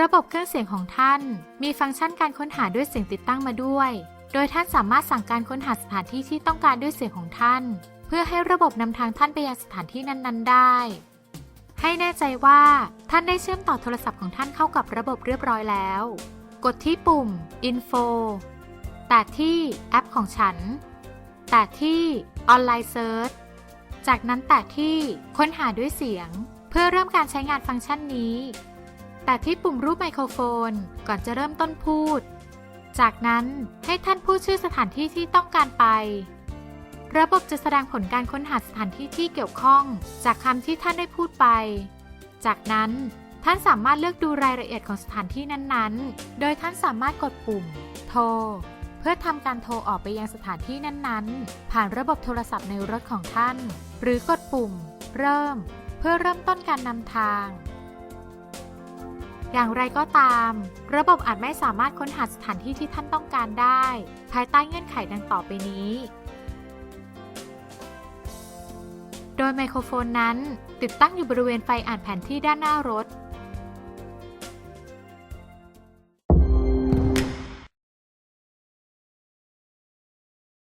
ระบบเครื่องเสียงของท่าน มีฟังก์ชันการค้นหาด้วยเสียงติดตั้งมาด้วย โดยท่านสามารถสั่งการค้นหาสถานที่ที่ต้องการด้วยเสียงของท่าน เพื่อให้ระบบนำทางท่านไปยังสถานที่นั้นๆ ได้ ให้แน่ใจว่าท่านได้เชื่อมต่อโทรศัพท์ของท่านเข้ากับระบบเรียบร้อยแล้ว กดที่ปุ่ม Info แต่ที่แอปของฉัน แต่ที่ Online Search จากนั้นแตะที่ค้นหาด้วยเสียง เพื่อเริ่มการใช้งานฟังก์ชันนี้ แต่ที่ปุ่มรูปไมโครโฟนก่อนจะเริ่มต้นพูด จากนั้นให้ท่านพูดชื่อสถานที่ที่ต้องการไป ระบบจะแสดงผลการค้นหาสถานที่ที่เกี่ยวข้อง จากคำที่ท่านได้พูดไป จากนั้นท่านสามารถเลือกดูรายละเอียดของสถานที่นั้นๆ โดยท่านสามารถกดปุ่ม โทร พื่อทำการโทรออกไปยังสถานที่นั้นๆ ผ่านระบบโทรศัพท์ในรถของท่าน หรือกดปุ่ม เริ่ม เพื่อเริ่มต้นการนำทาง อย่างไรก็ตาม ระบบอาจไม่สามารถค้นหาสถานที่ที่ท่านต้องการได้ ภายใต้เงื่อนไขดังต่อไปนี้ โดยไมโครโฟนนั้น ติดตั้งอยู่บริเวณไฟอ่านแผนที่ด้านหน้ารถ